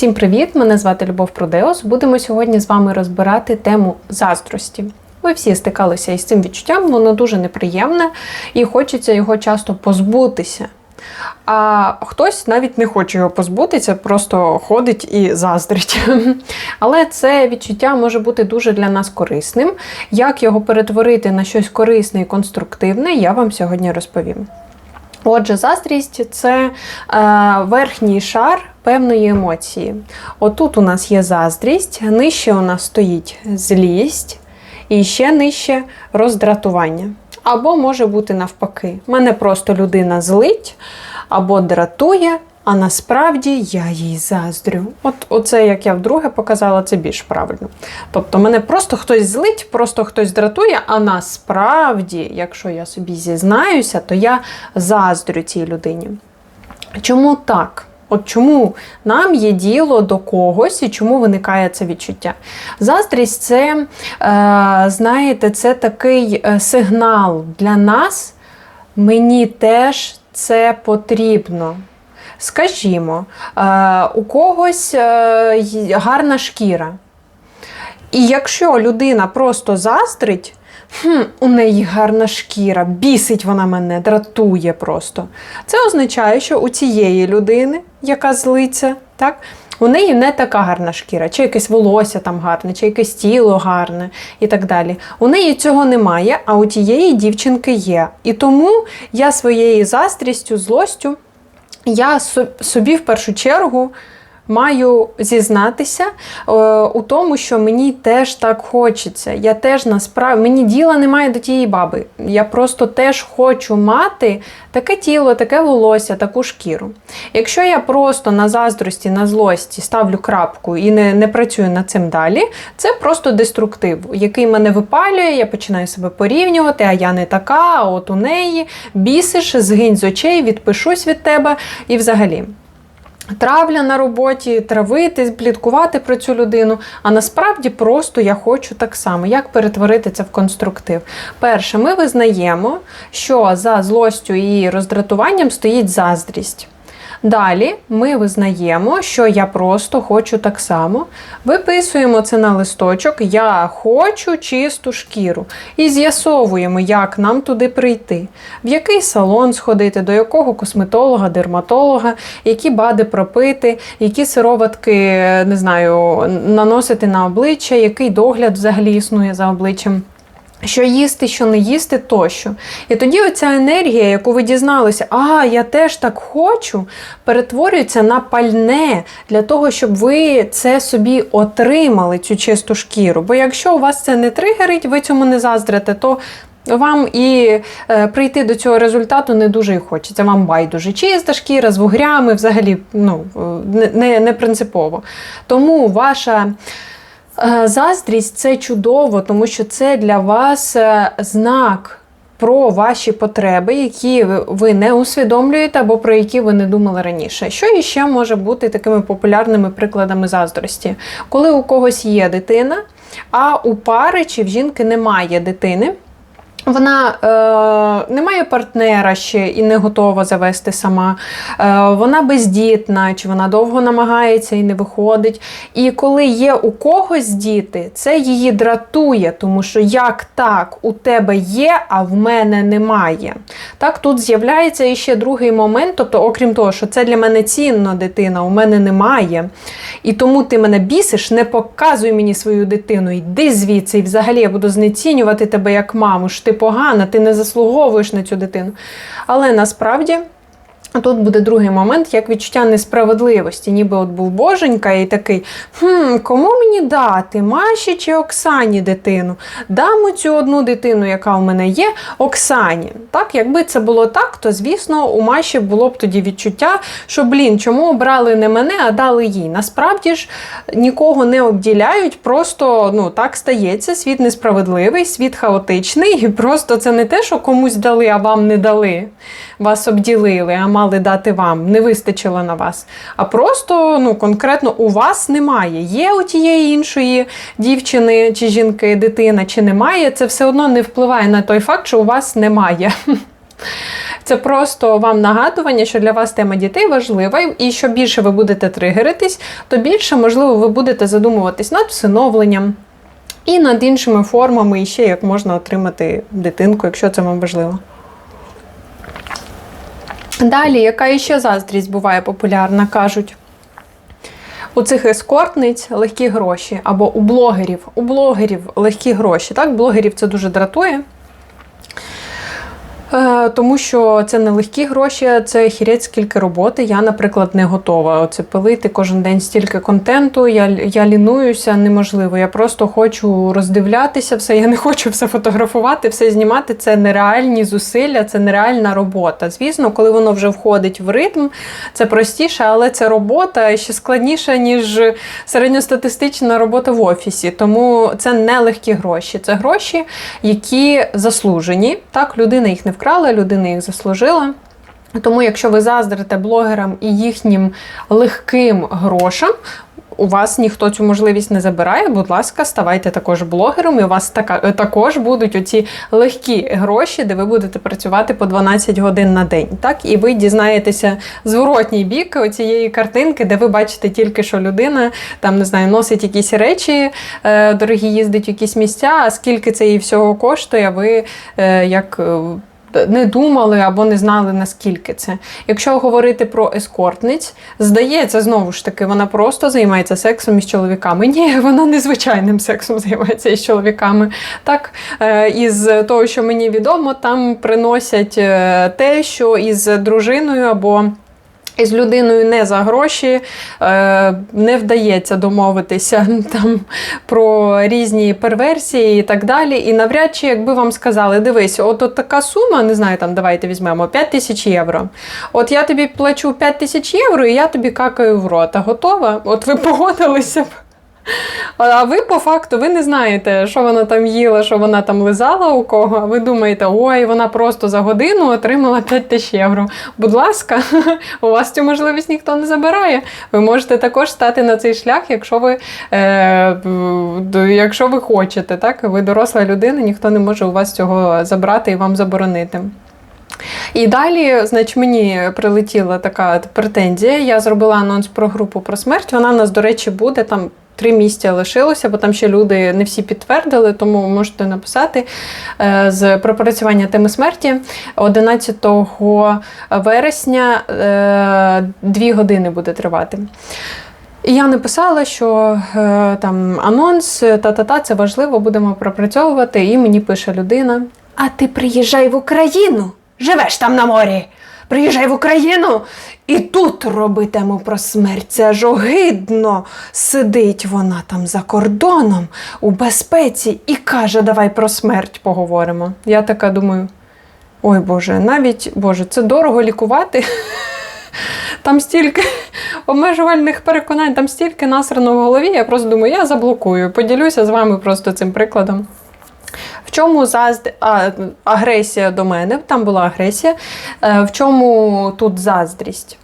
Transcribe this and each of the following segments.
Всім привіт! Мене звати Любов Продеус. Будемо сьогодні з вами розбирати тему заздрості. Ви всі стикалися із цим відчуттям, воно дуже неприємне і хочеться його часто позбутися. А хтось навіть не хоче його позбутися, просто ходить і заздрить. Але це відчуття може бути дуже для нас корисним. Як його перетворити на щось корисне і конструктивне, я вам сьогодні розповім. Отже, заздрість це е, верхній шар певної емоції. Отут у нас є заздрість, нижче у нас стоїть злість, і ще нижче роздратування. Або може бути навпаки. Мене просто людина злить або дратує, а насправді я їй заздрю. От Оце, як я вдруге показала, це більш правильно. Тобто мене просто хтось злить, просто хтось дратує, а насправді, якщо я собі зізнаюся, то я заздрю цій людині. Чому так? От чому нам є діло до когось і чому виникає це відчуття? Заздрість це, е, знаєте, це такий е, сигнал для нас. Мені теж це потрібно. Скажімо, е, у когось гарна шкіра. І якщо людина просто заздрить, хм, у неї гарна шкіра, бісить вона мене, дратує просто. Це означає, що у цієї людини, яка злиться, так, у неї не така гарна шкіра, чи якесь волосся там гарне, чи якесь тіло гарне і так далі. У неї цього немає, а у тієї дівчинки є. І тому я своєю заздрістю, злостю, я собі в першу чергу маю зізнатися е, у тому, що мені теж так хочеться. Я теж насправді мені діла немає до тієї баби. Я просто теж хочу мати таке тіло, таке волосся, таку шкіру. Якщо я просто на заздрості, на злості ставлю крапку і не, не працюю над цим далі, це просто деструктив, який мене випалює, я починаю себе порівнювати, а я не така, а от у неї бісиш, згинь з очей, відпишусь від тебе і взагалі травля на роботі, травити, пліткувати про цю людину. А насправді просто я хочу так само, як перетворити це в конструктив. Перше, ми визнаємо, що за злостю і роздратуванням стоїть заздрість. Далі ми визнаємо, що я просто хочу так само. Виписуємо це на листочок, я хочу чисту шкіру. І з'ясовуємо, як нам туди прийти, в який салон сходити, до якого косметолога, дерматолога, які бади пропити, які сироватки не знаю, наносити на обличчя, який догляд взагалі існує за обличчям. Що їсти, що не їсти тощо. І тоді оця енергія, яку ви дізналися, а я теж так хочу, перетворюється на пальне для того, щоб ви це собі отримали, цю чисту шкіру. Бо якщо у вас це не тригерить, ви цьому не заздрите, то вам і е, прийти до цього результату не дуже і хочеться. Вам байдуже чиста шкіра з вугрями, взагалі ну, не, не принципово. Тому ваша. Е, заздрість це чудово, тому що це для вас е, знак про ваші потреби, які ви не усвідомлюєте або про які ви не думали раніше. Що іще може бути такими популярними прикладами заздрості? Коли у когось є дитина, а у пари чи в жінки немає дитини. Вона е, не має партнера ще і не готова завести сама. Е, Вона бездітна, чи вона довго намагається і не виходить. І коли є у когось діти, це її дратує, тому що як так, у тебе є, а в мене немає. Так, Тут з'являється іще другий момент, тобто, окрім того, що це для мене цінна дитина, у мене немає. І тому ти мене бісиш, не показуй мені свою дитину, йди звідси, і взагалі я буду знецінювати тебе як маму ти погана, ти не заслуговуєш на цю дитину. Але насправді. Тут буде другий момент, як відчуття несправедливості, ніби от був боженька і такий, хм, кому мені дати, Маші чи Оксані дитину? Дам цю одну дитину, яка у мене є, Оксані. Так, Якби це було так, то звісно у Маші було б тоді відчуття, що, блін, чому обрали не мене, а дали їй. Насправді ж нікого не обділяють, просто ну, так стається. Світ несправедливий, світ хаотичний, і просто це не те, що комусь дали, а вам не дали. Вас обділили. а мали дати вам, не вистачило на вас. А просто ну, конкретно у вас немає. Є у тієї іншої дівчини чи жінки, дитина, чи немає, це все одно не впливає на той факт, що у вас немає. Це просто вам нагадування, що для вас тема дітей важлива, і що більше ви будете тригеритись, то більше, можливо, ви будете задумуватись над всиновленням. І над іншими формами, і ще як можна отримати дитинку, якщо це вам важливо. Далі, яка іще заздрість буває популярна, кажуть. У цих ескортниць легкі гроші, або у блогерів. У блогерів легкі гроші. Так, блогерів це дуже дратує. Е, Тому що це не легкі гроші, це хірець скільки роботи. Я, наприклад, не готова оце пилити кожен день стільки контенту. Я, я лінуюся, неможливо. Я просто хочу роздивлятися все. Я не хочу все фотографувати, все знімати. Це нереальні зусилля, це нереальна робота. Звісно, коли воно вже входить в ритм, це простіше, але це робота ще складніша, ніж середньостатистична робота в офісі. Тому це не легкі гроші. Це гроші, які заслужені. Так, людина їх не вкрала, людина їх заслужила. Тому, якщо ви заздрите блогерам і їхнім легким грошам, у вас ніхто цю можливість не забирає. Будь ласка, ставайте також блогером, і у вас така, також будуть оці легкі гроші, де ви будете працювати по 12 годин на день. Так, і ви дізнаєтеся зворотній бік цієї картинки, де ви бачите тільки, що людина там не знаю, носить якісь речі, е, дорогі їздить в якісь місця. А скільки це їй всього коштує, ви е, як. Не думали або не знали наскільки це. Якщо говорити про ескортниць, здається, знову ж таки, вона просто займається сексом із чоловіками. Ні, вона незвичайним сексом займається із чоловіками. Так, е, із того, що мені відомо, там приносять е, те, що із дружиною або. Із людиною не за гроші е, не вдається домовитися там про різні перверсії і так далі. І навряд чи, якби вам сказали, дивись, от, от така сума, не знаю, там давайте візьмемо 5 тисяч євро. От я тобі плачу 5 тисяч євро, і я тобі какаю в рота. Готова? От ви погодилися б. А ви по факту ви не знаєте, що вона там їла, що вона там лизала у кого. А ви думаєте, ой, вона просто за годину отримала 5 тисяч євро. Будь ласка, у вас цю можливість ніхто не забирає. Ви можете також стати на цей шлях, якщо ви е, якщо ви хочете. Так? Ви доросла людина, ніхто не може у вас цього забрати і вам заборонити. І далі, значить, мені прилетіла така претензія. Я зробила анонс про групу про смерть. Вона в нас, до речі, буде там. Три місця лишилося, бо там ще люди не всі підтвердили, тому можете написати е, з пропрацювання теми смерті 11 вересня е, дві години буде тривати. І я написала, що е, там анонс, та-та-та, це важливо, будемо пропрацьовувати. І мені пише людина: А ти приїжджай в Україну, живеш там на морі. Приїжджай в Україну і тут роби тему про смерть. Це ж огидно. Сидить вона там за кордоном у безпеці і каже: Давай про смерть поговоримо. Я така думаю: ой Боже, навіть Боже, це дорого лікувати. Там стільки обмежувальних переконань, там стільки насрано в голові. Я просто думаю, я заблокую. Поділюся з вами просто цим прикладом. В чому зазд... а, агресія до мене? Там була агресія. Е, В чому тут заздрість?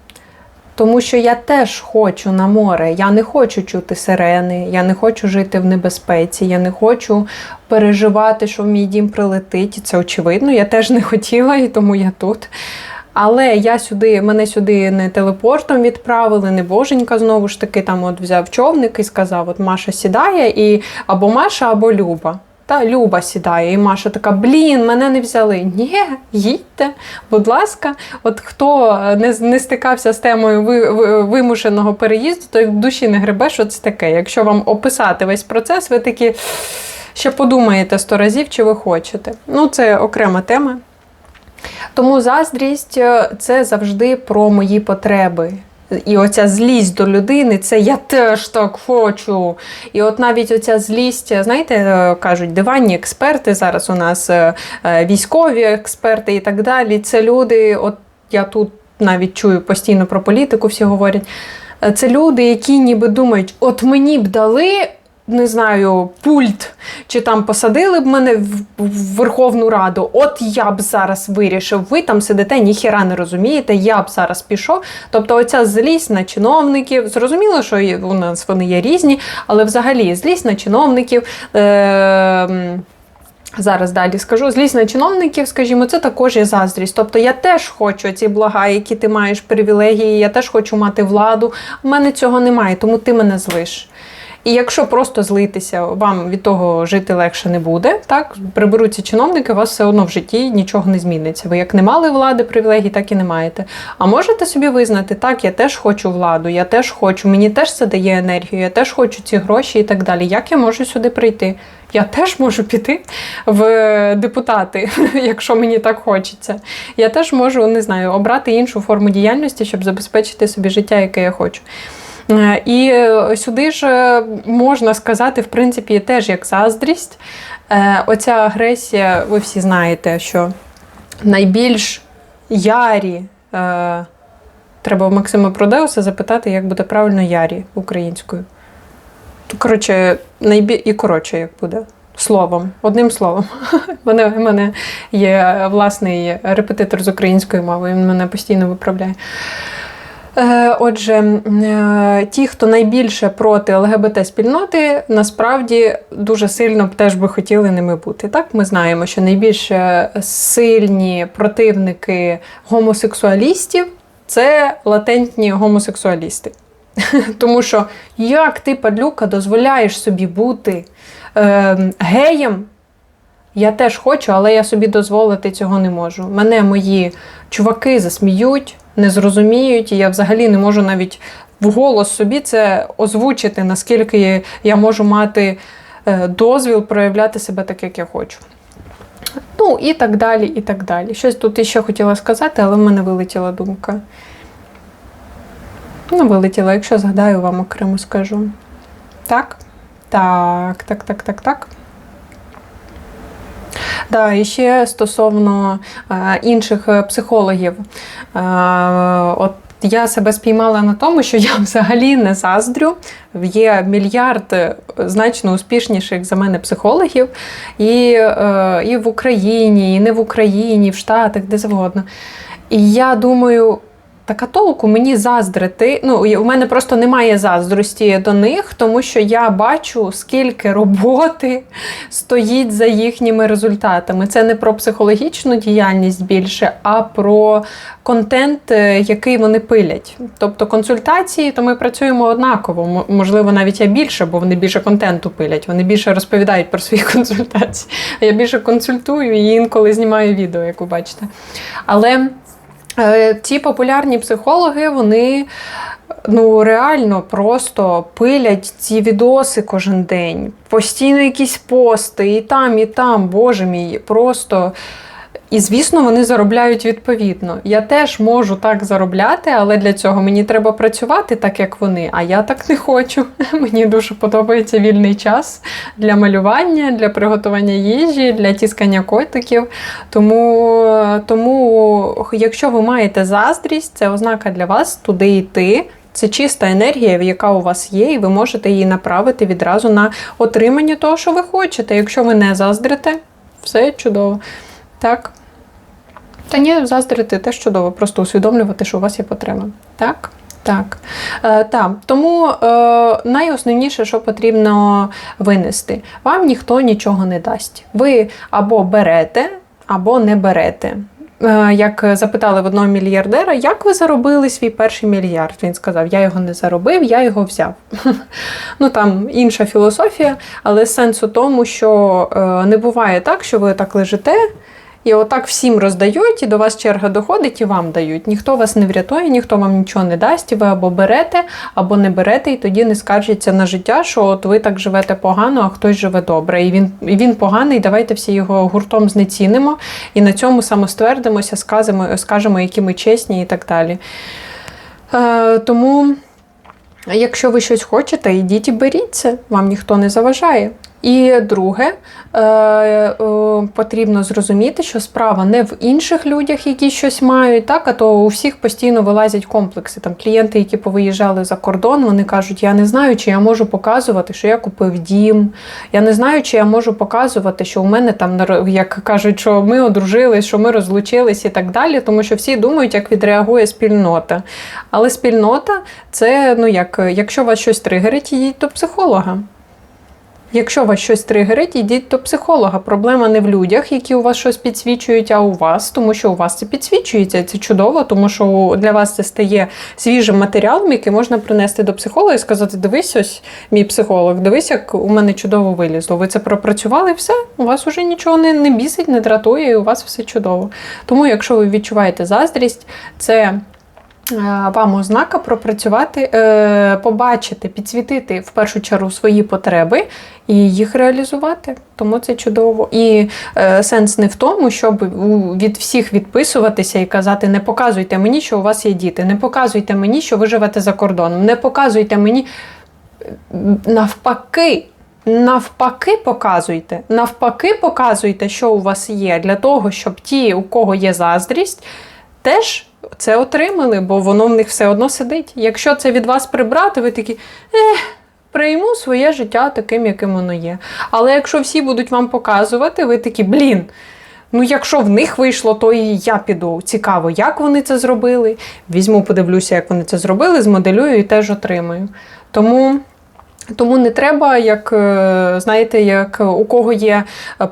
Тому що я теж хочу на море. Я не хочу чути сирени, я не хочу жити в небезпеці, я не хочу переживати, що в мій дім прилетить. Це очевидно. Я теж не хотіла, і тому я тут. Але я сюди, мене сюди не телепортом відправили, не боженька знову ж таки там от взяв човник і сказав: от Маша сідає, і або Маша, або Люба. Та Люба сідає, і Маша така: блін, мене не взяли. Ні, їдьте, будь ласка, от хто не не стикався з темою ви, ви, вимушеного переїзду, той в душі не гребе, що це таке. Якщо вам описати весь процес, ви такі ще подумаєте сто разів, чи ви хочете. Ну, це окрема тема. Тому заздрість це завжди про мої потреби. І оця злість до людини, це я теж так хочу. І от навіть оця злість, знаєте, кажуть, диванні експерти, зараз у нас військові експерти і так далі. Це люди, от я тут навіть чую постійно про політику, всі говорять. Це люди, які ніби думають, от мені б дали не знаю, пульт, чи там посадили б мене в Верховну Раду, от я б зараз вирішив, ви там сидите, ніхіра не розумієте, я б зараз пішов. Тобто оця злість на чиновників, зрозуміло, що у нас вони є різні, але взагалі злість на чиновників. Е- Зараз далі скажу. Злість на чиновників, скажімо, це також є заздрість. Тобто я теж хочу ці блага, які ти маєш привілегії, я теж хочу мати владу. У мене цього немає, тому ти мене злиш. І якщо просто злитися, вам від того жити легше не буде. Так, приберуться чиновники, у вас все одно в житті нічого не зміниться. Ви як не мали влади, привілегій, так і не маєте. А можете собі визнати, так, я теж хочу владу, я теж хочу, мені теж це дає енергію, я теж хочу ці гроші і так далі. Як я можу сюди прийти? Я теж можу піти в депутати, якщо мені так хочеться. Я теж можу, не знаю, обрати іншу форму діяльності, щоб забезпечити собі життя, яке я хочу. Е, І е, сюди ж е, можна сказати, в принципі, теж як заздрість. Оця агресія, ви всі знаєте, що найбільш ярі. Треба в Максима Продеуса запитати, як буде правильно ярі українською. Коротше, найбі... і коротше, як буде. Словом, одним словом. У мене, в мене є власний репетитор з української мови, він мене постійно виправляє. Е, Отже, е, ті, хто найбільше проти ЛГБТ-спільноти, насправді дуже сильно теж би хотіли ними бути. Так, ми знаємо, що найбільш сильні противники гомосексуалістів це латентні гомосексуалісти. Тому що як ти, падлюка, дозволяєш собі бути е, геєм? Я теж хочу, але я собі дозволити цього не можу. Мене мої чуваки засміють, не зрозуміють, і я взагалі не можу навіть вголос собі це озвучити, наскільки я можу мати е, дозвіл проявляти себе так, як я хочу. Ну, і так далі, і так далі. Щось тут іще хотіла сказати, але в мене вилетіла думка. Ну, вилетіла, якщо згадаю, вам окремо скажу. Так? Так, так, так, так, так. Да, і ще стосовно е, інших е, психологів. Е, от я себе спіймала на тому, що я взагалі не заздрю. Є мільярд е, значно успішніших за мене психологів і, е, і в Україні, і не в Україні, і в Штатах, де завгодно. І я думаю. Така толку мені заздрити. Ну, у мене просто немає заздрості до них, тому що я бачу, скільки роботи стоїть за їхніми результатами. Це не про психологічну діяльність більше, а про контент, е, який вони пилять. Тобто консультації, то ми працюємо однаково. Можливо, навіть я більше, бо вони більше контенту пилять. Вони більше розповідають про свої консультації. Я більше консультую і інколи знімаю відео, як ви бачите. Але. Ті популярні психологи, вони ну реально просто пилять ці відоси кожен день. Постійно якісь пости, і там, і там, боже мій, просто. І, звісно, вони заробляють відповідно. Я теж можу так заробляти, але для цього мені треба працювати так, як вони. А я так не хочу. Мені дуже подобається вільний час для малювання, для приготування їжі, для тіскання котиків. Тому, тому якщо ви маєте заздрість, це ознака для вас туди йти. Це чиста енергія, яка у вас є, і ви можете її направити відразу на отримання того, що ви хочете. Якщо ви не заздрите, все чудово. Так. Та ні, заздрити теж чудово, просто усвідомлювати, що у вас є потреба. Так? Так. Е, так. Тому е, найосновніше, що потрібно винести, вам ніхто нічого не дасть. Ви або берете, або не берете. Е, як запитали в одного мільярдера, як ви заробили свій перший мільярд? Він сказав: Я його не заробив, я його взяв. Ну там інша філософія, але сенс у тому, що е, не буває так, що ви так лежите. І отак всім роздають, і до вас черга доходить, і вам дають. Ніхто вас не врятує, ніхто вам нічого не дасть. Ви або берете, або не берете, і тоді не скаржиться на життя, що от ви так живете погано, а хтось живе добре. І він і він поганий. Давайте всі його гуртом знецінимо і на цьому самоствердимося, скажемо, скажемо, які ми чесні і так далі. Е, Тому. Якщо ви щось хочете, йдіть і беріть це, вам ніхто не заважає. І друге, е, е, потрібно зрозуміти, що справа не в інших людях, які щось мають, так, а то у всіх постійно вилазять комплекси. Там Клієнти, які повиїжджали за кордон, вони кажуть, я не знаю, чи я можу показувати, що я купив дім. Я не знаю, чи я можу показувати, що у мене там, як кажуть, що ми одружились, що ми розлучились і так далі, тому що всі думають, як відреагує спільнота. Але спільнота це, ну як, якщо вас щось тригерить, йдіть до психолога. Якщо вас щось тригерить, ідіть до психолога. Проблема не в людях, які у вас щось підсвічують, а у вас, тому що у вас це підсвічується. Це чудово, тому що для вас це стає свіжим матеріалом, який можна принести до психолога і сказати: дивись, ось мій психолог, дивись, як у мене чудово вилізло. Ви це пропрацювали, все, у вас уже нічого не, не бісить, не дратує, і у вас все чудово. Тому, якщо ви відчуваєте заздрість, це. Е, Вам ознака пропрацювати, е, побачити, підсвітити в першу чергу свої потреби і їх реалізувати. Тому це чудово. І е, сенс не в тому, щоб від всіх відписуватися і казати: не показуйте мені, що у вас є діти, не показуйте мені, що ви живете за кордоном, не показуйте мені. Навпаки, навпаки, показуйте. Навпаки, показуйте, що у вас є, для того, щоб ті, у кого є заздрість, теж це отримали, бо воно в них все одно сидить. Якщо це від вас прибрати, ви такі. Ех, прийму своє життя таким, яким воно є. Але якщо всі будуть вам показувати, ви такі, блін. Ну, якщо в них вийшло, то і я піду. Цікаво, як вони це зробили. Візьму, подивлюся, як вони це зробили, змоделюю і теж отримаю. Тому. Тому не треба, як е, знаєте, як у кого є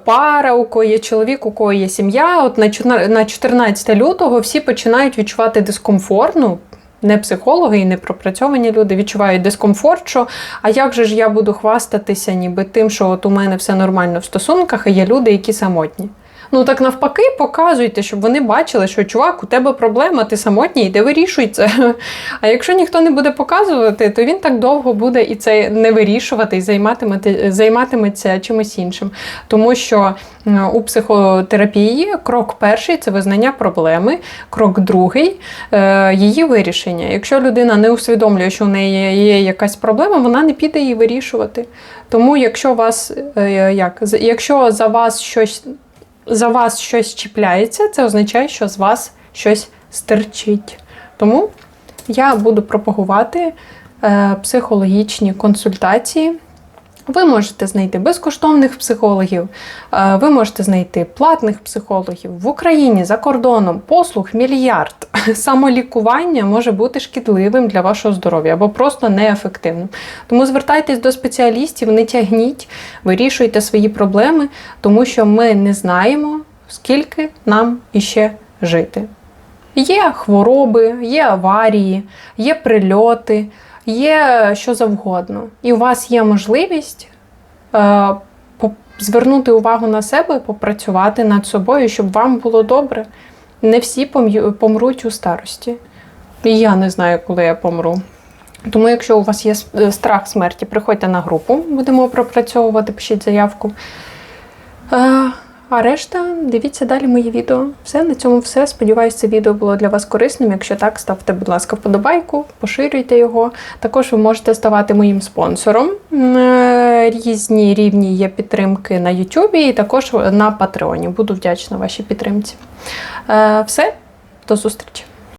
пара, у кого є чоловік, у кого є сім'я. От на чотна- на 14 лютого всі починають відчувати дискомфорт. Ну, не психологи і не пропрацьовані люди відчувають дискомфорт, що а як же ж я буду хвастатися, ніби тим, що от у мене все нормально в стосунках, а є люди, які самотні. Ну так навпаки, показуйте, щоб вони бачили, що чувак, у тебе проблема, ти самотній, йди вирішуй це. А якщо ніхто не буде показувати, то він так довго буде і це не вирішувати, і займатиме- займатиметься чимось іншим. Тому що у психотерапії крок перший це визнання проблеми, крок другий е, її вирішення. Якщо людина не усвідомлює, що у неї є якась проблема, вона не піде її вирішувати. Тому, якщо вас е, як якщо за вас щось за вас щось чіпляється, це означає, що з вас щось стерчить. Тому я буду пропагувати е, психологічні консультації. Ви можете знайти безкоштовних психологів, е, ви можете знайти платних психологів в Україні за кордоном. Послуг мільярд. Самолікування може бути шкідливим для вашого здоров'я або просто неефективним. Тому звертайтесь до спеціалістів, не тягніть, вирішуйте свої проблеми, тому що ми не знаємо, скільки нам іще жити. Є хвороби, є аварії, є прильоти, є що завгодно. І у вас є можливість е, звернути увагу на себе, попрацювати над собою, щоб вам було добре. Не всі помруть у старості. І я не знаю, коли я помру. Тому, якщо у вас є е, страх смерті, приходьте на групу, будемо пропрацьовувати, пишіть заявку. Е, А решта, дивіться далі мої відео. Все, на цьому все. Сподіваюся, це відео було для вас корисним. Якщо так, ставте, будь ласка, вподобайку, поширюйте його. Також ви можете ставати моїм спонсором. Е, Різні рівні є підтримки на YouTube і також на Патреоні. Буду вдячна вашій підтримці. Е, Все, до зустрічі!